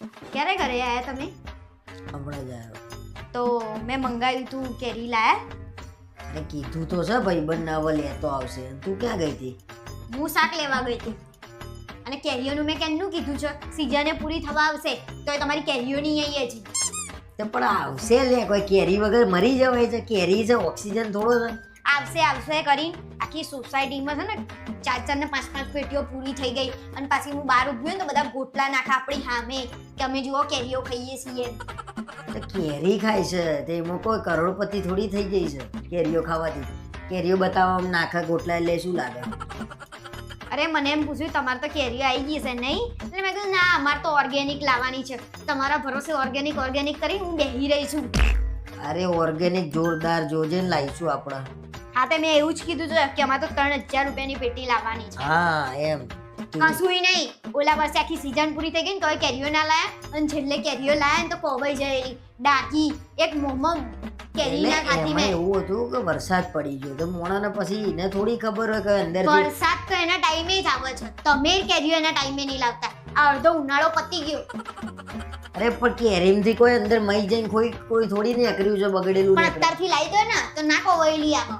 ક્યારે ઘરે આવ્યા તમે? હમણાં જ આવ્યો તો મેં મંગાવ્યું તું કેરી લાયા? મેં કીધું તો છે ભાઈ બંને હવે લેતો આવશે. તું ક્યાં ગઈ હતી? હું શાક લેવા ગઈ હતી. અને કેરીઓનું મેં કેમનું કીધું છે? સિઝને પૂરી થવા આવશે તો એ તમારી કેરીઓની અહીંયા છે તો પણ આવશે લે કોઈ કેરી વગર મરી જવાય છે. કેરી છે ઓક્સિજન થોડો છે. આવશે આવશે કરી. આખી સોસાયટીમાં છે ને ચાર ચાર ને પાંચ પાંચ પેટીઓ પૂરી થઈ ગઈ. અને પાછી હું બહાર ઊભી ને તો બધા ગોટલા નાખા આપણી સામે. કે અમે જુઓ કેરીઓ ખાઈએ છીએ. તો કેરી ખાય છે. તે એમાં કોઈ કરોડપતિ થોડી થઈ ગઈ છે કેરીઓ ખાવાથી. કેરીઓ બતાવવા નાખા ગોટલા એટલે શું લાગે? અરે મને એમ પૂછ્યું તમારે તો કેરીઓ આવી ગઈ છે નહીં? એટલે મેં કીધું ના અમારે તો ઓર્ગેનિક લાવવાની છે. તમારા ભરોસે ઓર્ગેનિક ઓર્ગેનિક કરીને હું બેહી રહી છું. અરે ઓર્ગેનિક જોરદાર જોજે લાવીશું આપણા. હા તે મેં એવું જ કીધું હતું કે અમારે તો ત્રણ હજાર રૂપિયાની પેટી લાવવાની છે. હા એમ. કશું નહીં. ઓલા વર્ષે આખી સિઝન પૂરી થઈ ગઈ ને તોય કેરીઓ ના લાયા. અને છેલ્લે કેરીઓ લાયા ને તો પોવાઈ જાય ડાકી એક મોમો કેરી ના ખાતી મેં. એવું હતું કે વરસાદ પડી ગયો. તો મોણાને પછી એને થોડી ખબર હોય કે અંદર વરસાદ તો એના ટાઈમે જ આવે છે. તમે કેરીઓ એના ટાઈમે નહીં લાવતા. આ અડધો ઉનાળો પતી ગયો. અરે પણ કેરીમથી કોઈ અંદર મઈ જઈને કોઈ કોઈ થોડી નીકળ્યું છે બગડેલું પણ અત્યારથી લાવી દો ને તો ના કોવાયેલી આવો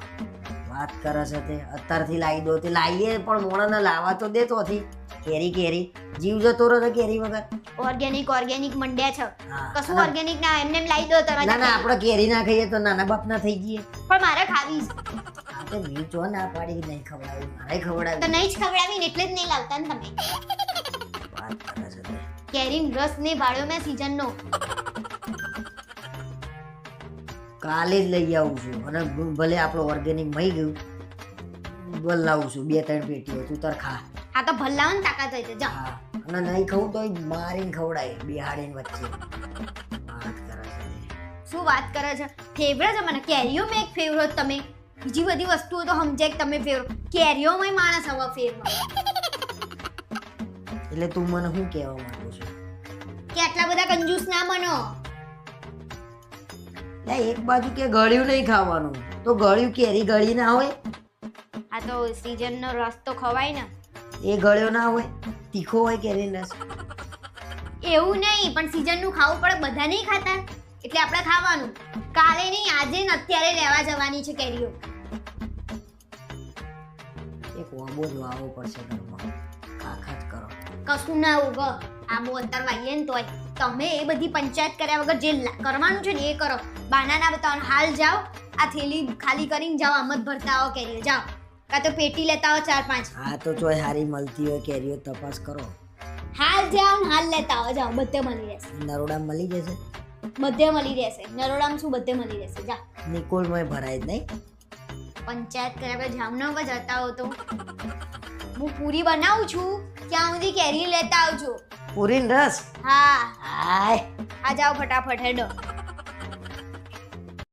વાત કરે છે તે. અત્યારથી લાવી દો તે. લાવીએ પણ મોણાને લાવા તો દે તોથી કેરી કેરી. જીવ જતો રહે છે કેરી વગર. ઓર્ગેનિક ઓર્ગેનિક મંડ્યા છે. કશું ઓર્ગેનિક ના એમને લાવી દો તમે ના ના આપણે કેરી ના ખાઈએ તો નાના બાપ ના થઈ જઈએ. પણ મારે ખાવી છે. આ તો મેં જો ના પાડી નહીં ખવડાવી. મારે તો નહીં જ ખવડાવી એટલે જ નહીં લાવતા ને તમે. વાત કરે છે તે. રસ ને ભાડ્યો મેં સીઝનનો કાલે જ લઈ આવું છું. અને ભલે આપણો ઓર્ગેનિક મહી ગયું ભલાવું લાવું છું બે ત્રણ પેટીઓ તું તાર ખા. હા તો ભલ્લાઓ ને તાકાત હોય છે જા. અને નહીં ખાવું તો મારીને ખવડાય બિહાડીને વચ્ચે. વાત કરે છે. શું વાત કરે છે? ફેવરેટ છે મને. કેરીઓ મેં એક ફેવરેટ તમે. બીજી બધી વસ્તુઓ તો સમજે કે તમે ફેવરેટ કેરીઓમાં માણસ હવે ફેવરેટ એટલે તું મને શું કહેવા માંગુ છું? કે આટલા બધા કંજૂસ ના બનો. એક બાજુ કે ગળ્યું નહીં ખાવાનું તો ગળ્યું કેરી ગળી ના હોય? આ તો સીઝનનો રસ તો ખવાય ને. એ ગળ્યો ના હોય તીખો હોય કેરીનો રસ એવું નહીં પણ સીઝનનું ખાવું પડે બધા નહીં ખાતા. એટલે આપણે ખાવાનું. કાલે નહીં આજે ને અત્યારે લેવા જવાની છે કેરીઓ. એક વાંબો જ વાવવો પડશે ઘરમાં. કાકા કરો. કશું ના ઉગો. આ બહુ અંતર વાઈએ ને તોય. તમે એ બધી પંચાયત કર્યા વગર જે કરવાનું છે ને એ કરો. બાનાના બતાવો હાલ જાઓ આ થેલી ખાલી કરીને જાઓ આમ જ ભરતા આવો કેરીઓ. જાઓ. કાં તો પેટી લેતા આવો ચાર પાંચ. હા તો ચોય હારી મળતી હોય કેરીઓ તપાસ કરો. હાલ જાઓ ને હાલ લેતા આવો. જાઓ બધે મળી રહેશે. નરોડા મળી જશે? બધે મળી રહેશે. નરોડામાં શું બધે મળી રહેશે? જા નિકોલમાં ભરાય જ નહીં? પંચાયત કર્યા પછી જામનગર જતા હો તો. હું પૂરી બનાવું છું? ત્યાં સુધી કેરી લેતા આવજો? પૂરીન રસ? હા. હાય. આ જાઓ ફટાફટ હેડો.